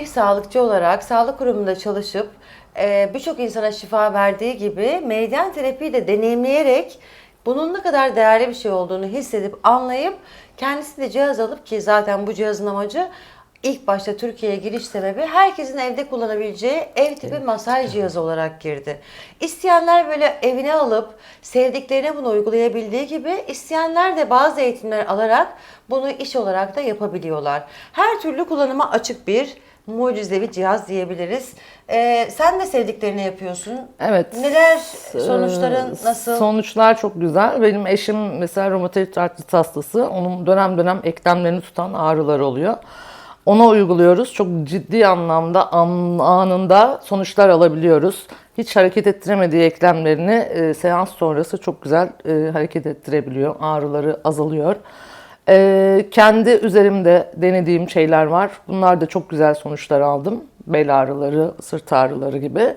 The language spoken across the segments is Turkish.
Bir sağlıkçı olarak sağlık kurumunda çalışıp e, birçok insana şifa verdiği gibi meridyen terapiyi de deneyimleyerek bunun ne kadar değerli bir şey olduğunu hissedip anlayıp kendisi de cihaz alıp ki zaten bu cihazın amacı ilk başta Türkiye'ye giriş sebebi herkesin evde kullanabileceği ev tipi masaj cihazı olarak girdi. İsteyenler böyle evine alıp sevdiklerine bunu uygulayabildiği gibi isteyenler de bazı eğitimler alarak bunu iş olarak da yapabiliyorlar. Her türlü kullanıma açık bir mucizevi cihaz diyebiliriz. Ee, sen de sevdiklerini yapıyorsun. Evet. Neler sonuçların nasıl? Sonuçlar çok güzel. Benim eşim mesela romatoid artrit hastası. Onun dönem dönem eklemlerini tutan ağrılar oluyor. Ona uyguluyoruz. Çok ciddi anlamda an- anında sonuçlar alabiliyoruz. Hiç hareket ettiremediği eklemlerini e, seans sonrası çok güzel e, hareket ettirebiliyor. Ağrıları azalıyor. E, kendi üzerimde denediğim şeyler var. Bunlar da çok güzel sonuçlar aldım. Bel ağrıları, sırt ağrıları gibi.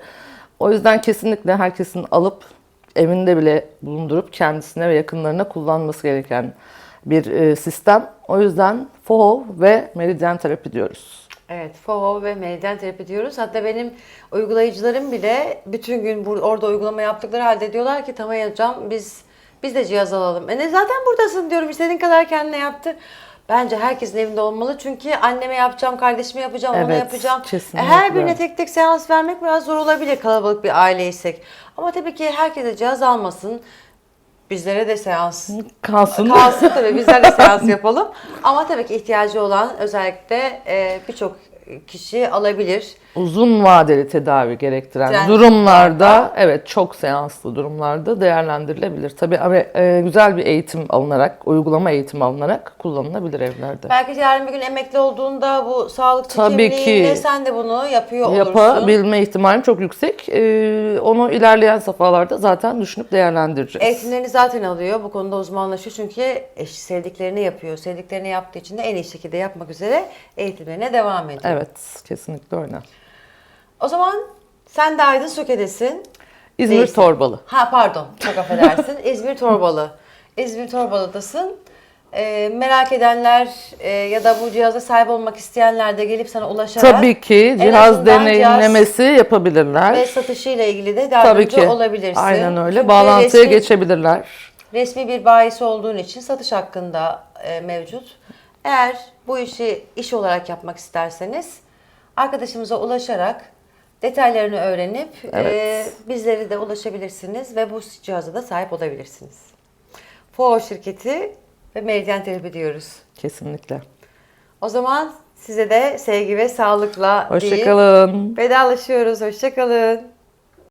O yüzden kesinlikle herkesin alıp evinde bile bulundurup kendisine ve yakınlarına kullanması gereken bir e, sistem. O yüzden FOHO ve meridyen terapi diyoruz. Evet, FOHO ve meridyen terapi diyoruz. Hatta benim uygulayıcılarım bile bütün gün bur- orada uygulama yaptıkları halde diyorlar ki tamam hocam biz biz de cihaz alalım. E ne zaten buradasın diyorum istediğin kadar kendine yaptır. Bence herkesin evinde olmalı çünkü anneme yapacağım, kardeşime yapacağım, ona Evet, yapacağım. E, kesinlikle. Her birine tek tek seans vermek biraz zor olabilir kalabalık bir aileysek. Ama tabii ki herkese cihaz almasın. Bizlere de seans Kalsın. Kalsın tabii bizler de seans yapalım. Ama tabii ki ihtiyacı olan özellikle e, birçok kişi alabilir. Uzun vadeli tedavi gerektiren Direnç durumlarda, evet çok seanslı durumlarda değerlendirilebilir. Tabii ama e, güzel bir eğitim alınarak, uygulama eğitimi alınarak kullanılabilir evlerde. Belki yarın bir gün emekli olduğunda bu sağlıkçı Tabii kimliğinle ki. sen de bunu yapıyor olursun. Yapabilme ihtimalim çok yüksek. E, onu ilerleyen safhalarda zaten düşünüp değerlendireceğiz. Eğitimlerini zaten alıyor. Bu konuda uzmanlaşıyor çünkü eşi sevdiklerini yapıyor. Sevdiklerini yaptığı için de en iyi şekilde yapmak üzere eğitimlerine devam ediyor. Evet, kesinlikle öyle. O zaman sen de Aydın Söke'desin. İzmir Değilsin. Torbalı. Ha pardon çok affedersin. İzmir Torbalı. İzmir Torbalı'dasın. Ee, merak edenler e, ya da bu cihaza sahip olmak isteyenler de gelip sana ulaşarak Tabii ki cihaz deneyimlemesi yapabilirler. ve satışıyla ilgili de Tabii yardımcı ki. olabilirsin. Aynen öyle. Çünkü Bağlantıya resmi- geçebilirler. Resmi bir bayisi olduğun için satış hakkında e, mevcut. Eğer bu işi iş olarak yapmak isterseniz arkadaşımıza ulaşarak detaylarını öğrenip Evet. e, bizlere de ulaşabilirsiniz ve bu cihaza da sahip olabilirsiniz. FOO şirketi ve Meridyen Terapi diyoruz. Kesinlikle. O zaman size de sevgi ve sağlıkla Hoşçakalın. vedalaşıyoruz. Hoşçakalın.